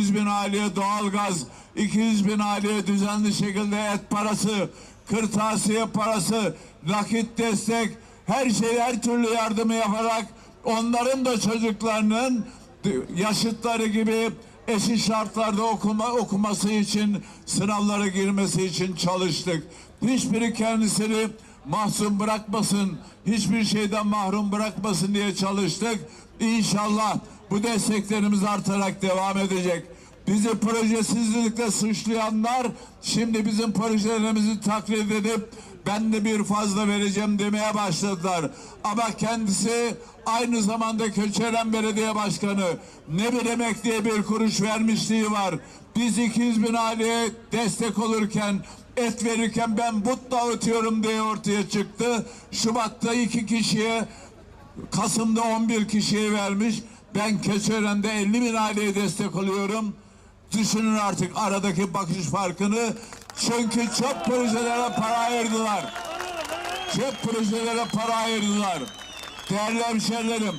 200 bin aileye doğalgaz, 200 bin aileye düzenli şekilde et parası, kırtasiye parası, nakit destek, her şey her türlü yardımı yaparak onların da çocuklarının yaşıtları gibi eşit şartlarda okuma, okuması için, sınavlara girmesi için çalıştık. Hiçbiri kendisini mahzun bırakmasın, hiçbir şeyden mahrum bırakmasın diye çalıştık. İnşallah bu desteklerimiz artarak devam edecek. Bizi projesizlikle suçlayanlar şimdi bizim projelerimizi taklit edip ben de bir fazla vereceğim demeye başladılar. Ama kendisi aynı zamanda Köçeren Belediye Başkanı ne bir emekliye bir kuruş vermişliği var. Biz 200 bin aileye destek olurken et verirken ben but dağıtıyorum diye ortaya çıktı. Şubat'ta iki kişiye Kasım'da 11 kişiye vermiş. Ben Keçören'de 50 bin aileye destek oluyorum. Düşünün artık aradaki bakış farkını. Çünkü çöp projelere para ayırdılar. Çöp projelere para ayırdılar. Değerli hemşerilerim,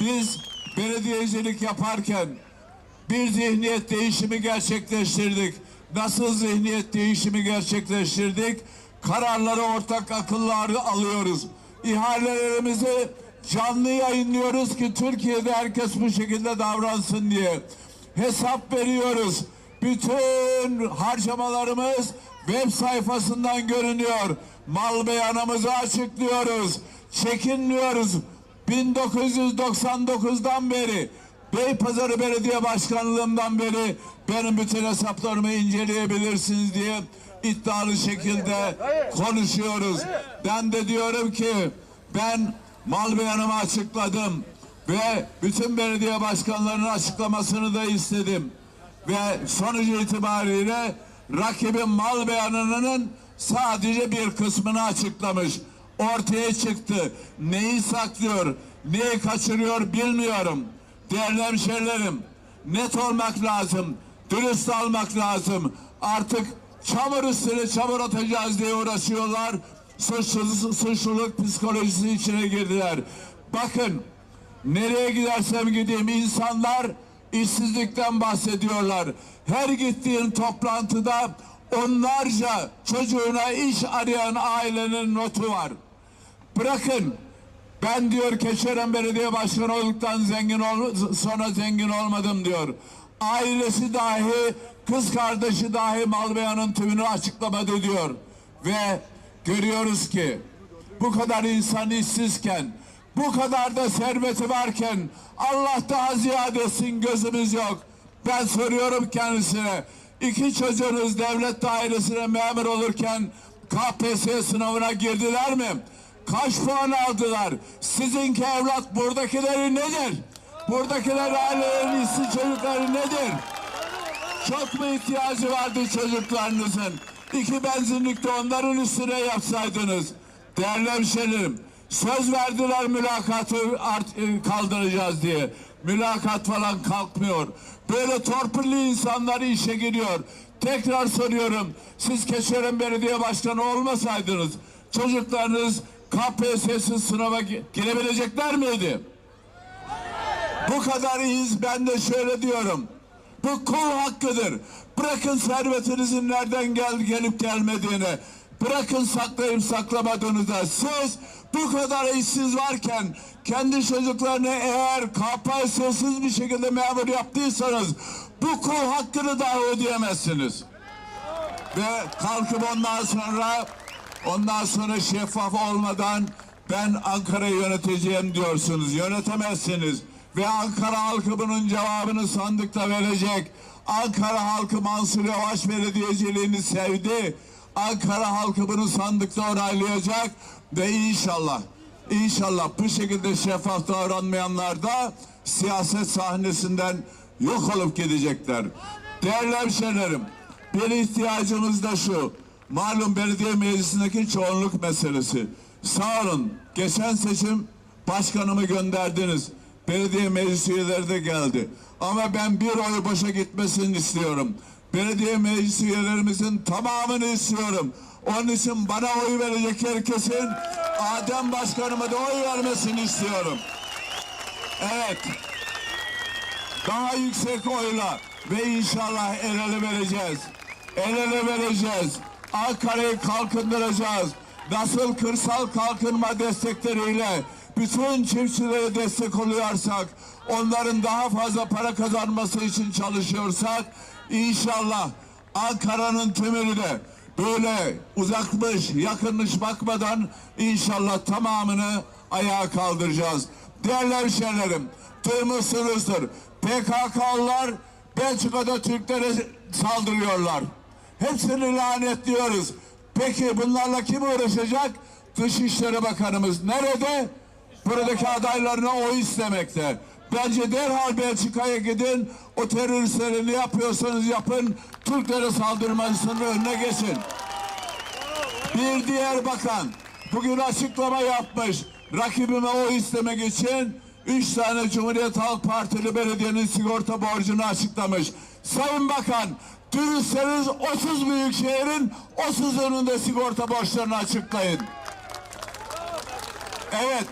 biz belediyecilik yaparken bir zihniyet değişimi gerçekleştirdik. Nasıl zihniyet değişimi gerçekleştirdik? Kararları ortak akıllı alıyoruz. İhalelerimizi canlı yayınlıyoruz ki Türkiye'de herkes bu şekilde davransın diye. Hesap veriyoruz. Bütün harcamalarımız web sayfasından görünüyor. Mal beyanımızı açıklıyoruz. Çekinmiyoruz. 1999'dan beri Beypazarı Belediye Başkanlığımdan beri benim bütün hesaplarımı inceleyebilirsiniz diye iddialı şekilde konuşuyoruz. Ben de diyorum ki ben mal beyanımı açıkladım ve bütün belediye başkanlarının açıklamasını da istedim. Ve sonucu itibariyle rakibin mal beyanının sadece bir kısmını açıklamış. Ortaya çıktı. Neyi saklıyor, neyi kaçırıyor bilmiyorum. Değerli hemşerilerim, net olmak lazım, dürüst olmak lazım. Artık çamur üstüne çamur atacağız diye uğraşıyorlar. Suçsuz, suçluluk psikolojisi içine girdiler. Bakın, nereye gidersem gideyim insanlar işsizlikten bahsediyorlar. Her gittiğim toplantıda onlarca çocuğuna iş arayan ailenin notu var. Bırakın ben diyor Keçören Belediye Başkanı olduktan zengin ol, sonra zengin olmadım diyor. Ailesi dahi kız kardeşi dahi mal beyanın tümünü açıklamadı diyor. Ve görüyoruz ki bu kadar insan işsizken bu kadar da serveti varken Allah daha ziyadesin gözümüz yok. Ben soruyorum kendisine iki çocuğunuz devlet dairesine memur olurken KPSS sınavına girdiler mi? Kaç puan aldılar? Sizinki evlat buradakileri nedir? Buradakiler ailelerin işsiz çocukları nedir? Çok mu ihtiyacı vardı çocuklarınızın? İki benzinlikte onların üstüne yapsaydınız. Değerli hemşerilerim, söz verdiler mülakatı art, e, kaldıracağız diye. Mülakat falan kalkmıyor. Böyle torpilli insanlar işe giriyor. Tekrar soruyorum. Siz Keçören Belediye Başkanı olmasaydınız çocuklarınız KPSS sınava gi- girebilecekler miydi? Bu kadar iyiyiz ben de şöyle diyorum. Bu kul hakkıdır. Bırakın servetinizin nereden gel gelip gelmediğini. Bırakın saklayıp saklamadığınızı. Siz bu kadar işsiz varken kendi çocuklarını eğer KPSS'siz bir şekilde memur yaptıysanız bu kul hakkını dahi ödeyemezsiniz. Ve kalkıp ondan sonra ondan sonra şeffaf olmadan ben Ankara'yı yöneteceğim diyorsunuz. Yönetemezsiniz. Ve Ankara halkı bunun cevabını sandıkta verecek. Ankara halkı Mansur Yavaş belediyeciliğini sevdi. Ankara halkı bunu sandıkta onaylayacak ve inşallah inşallah bu şekilde şeffaf davranmayanlar da siyaset sahnesinden yok olup gidecekler. Değerli hemşehrilerim, bir ihtiyacımız da şu. Malum belediye meclisindeki çoğunluk meselesi. Sağ olun. Geçen seçim başkanımı gönderdiniz. Belediye meclis de geldi. Ama ben bir oy boşa gitmesini istiyorum. Belediye meclis üyelerimizin tamamını istiyorum. Onun için bana oy verecek herkesin Adem Başkanıma da oy vermesini istiyorum. Evet daha yüksek oyla ve inşallah el ele vereceğiz. El ele vereceğiz. Ankara'yı kalkındıracağız. Nasıl kırsal kalkınma destekleriyle bütün çiftçilere destek oluyorsak, onların daha fazla para kazanması için çalışıyorsak, inşallah Ankara'nın tümünü de böyle uzakmış, yakınmış bakmadan inşallah tamamını ayağa kaldıracağız. Değerli hemşehrilerim, duymuşsunuzdur. PKK'lılar Belçika'da Türklere saldırıyorlar. Hepsini lanetliyoruz. Peki bunlarla kim uğraşacak? Dışişleri Bakanımız nerede? Buradaki adaylarına oy istemekte. Bence derhal Belçika'ya gidin. O teröristleri ne yapıyorsanız yapın. Türklere saldırmasının önüne geçin. Bir diğer bakan bugün açıklama yapmış. Rakibime oy istemek için üç tane Cumhuriyet Halk Partili belediyenin sigorta borcunu açıklamış. Sayın Bakan, dürüstseniz 30 büyük şehrin 30'unun da sigorta borçlarını açıklayın. Evet,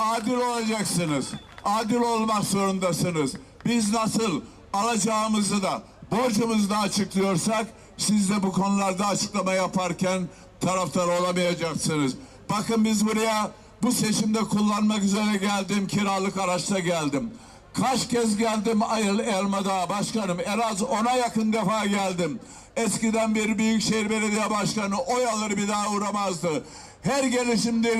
adil olacaksınız. Adil olmak zorundasınız. Biz nasıl alacağımızı da borcumuzu da açıklıyorsak siz de bu konularda açıklama yaparken taraftar olamayacaksınız. Bakın biz buraya bu seçimde kullanmak üzere geldim. Kiralık araçla geldim. Kaç kez geldim Ayıl Elmadağ başkanım. En az ona yakın defa geldim. Eskiden bir büyükşehir belediye başkanı oy alır bir daha uğramazdı. Her gelişimde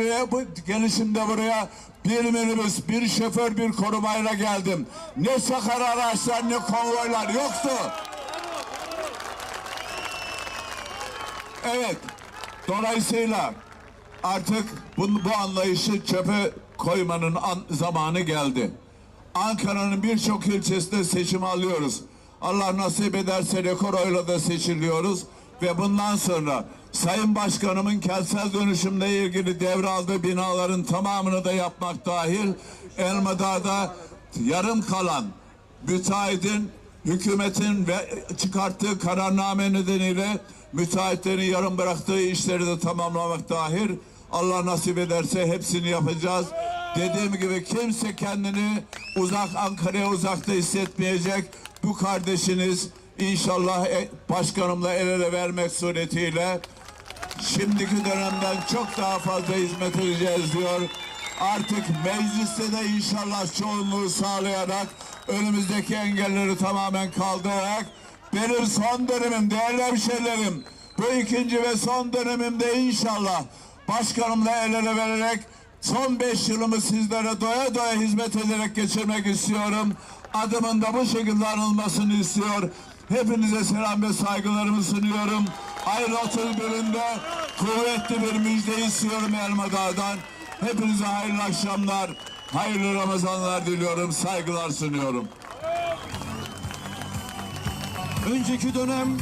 gelişimde buraya bir minibüs, bir şoför, bir korumayla geldim. Ne sakar araçlar ne konvoylar yoktu. Evet. Dolayısıyla artık bu, bu anlayışı çöpe koymanın an- zamanı geldi. Ankara'nın birçok ilçesinde seçim alıyoruz. Allah nasip ederse rekor oyla da seçiliyoruz ve bundan sonra Sayın Başkanımın kentsel dönüşümle ilgili devraldığı binaların tamamını da yapmak dahil Elmadağ'da yarım kalan müteahhitin hükümetin ve çıkarttığı kararname nedeniyle müteahhitlerin yarım bıraktığı işleri de tamamlamak dahil Allah nasip ederse hepsini yapacağız. Dediğim gibi kimse kendini uzak Ankara'ya uzakta hissetmeyecek. Bu kardeşiniz inşallah e, başkanımla el ele vermek suretiyle şimdiki dönemden çok daha fazla hizmet edeceğiz diyor. Artık mecliste de inşallah çoğunluğu sağlayarak önümüzdeki engelleri tamamen kaldırarak benim son dönemim değerli hemşehrilerim bu ikinci ve son dönemimde inşallah başkanımla el ele vererek son beş yılımı sizlere doya doya hizmet ederek geçirmek istiyorum. Adımın da bu şekilde anılmasını istiyor. Hepinize selam ve saygılarımı sunuyorum. Ayın 31'inde kuvvetli bir müjde istiyorum Elmadağ'dan. Hepinize hayırlı akşamlar, hayırlı Ramazanlar diliyorum, saygılar sunuyorum. Önceki dönem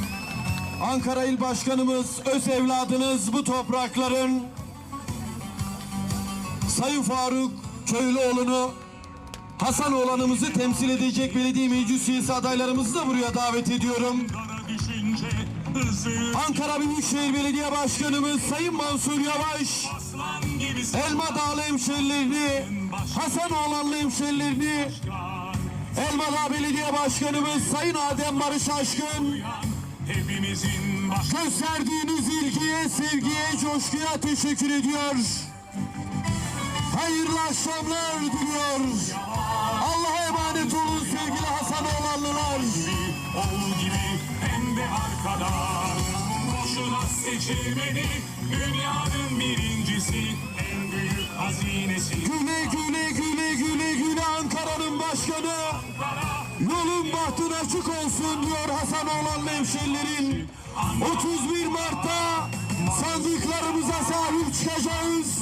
Ankara İl Başkanımız, öz evladınız bu toprakların Sayın Faruk Köylüoğlu'nu Hasan oğlanımızı temsil edecek belediye meclis üyesi adaylarımızı da buraya davet ediyorum. Ankara Büyükşehir Belediye Başkanımız Sayın Mansur Yavaş, Elma Dağlı hemşerilerini, Hasan oğlanlı hemşerilerini, Elmadağ Belediye Başkanımız Sayın Adem Barış Aşkın, Gösterdiğiniz ilgiye, sevgiye, coşkuya teşekkür ediyor. Hayırlı akşamlar diliyor. Allah'a emanet olun sevgili Hasan Oğlanlılar. oğul gibi hem de arkada Boşuna seçilmedi dünyanın birincisi en büyük hazinesi Güle güle güle güle güle Ankara'nın başkanı. Yolun bahtın açık olsun diyor Hasan Oğlanlı hemşerilerin. 31 Mart'ta sandıklarımıza sahip çıkacağız.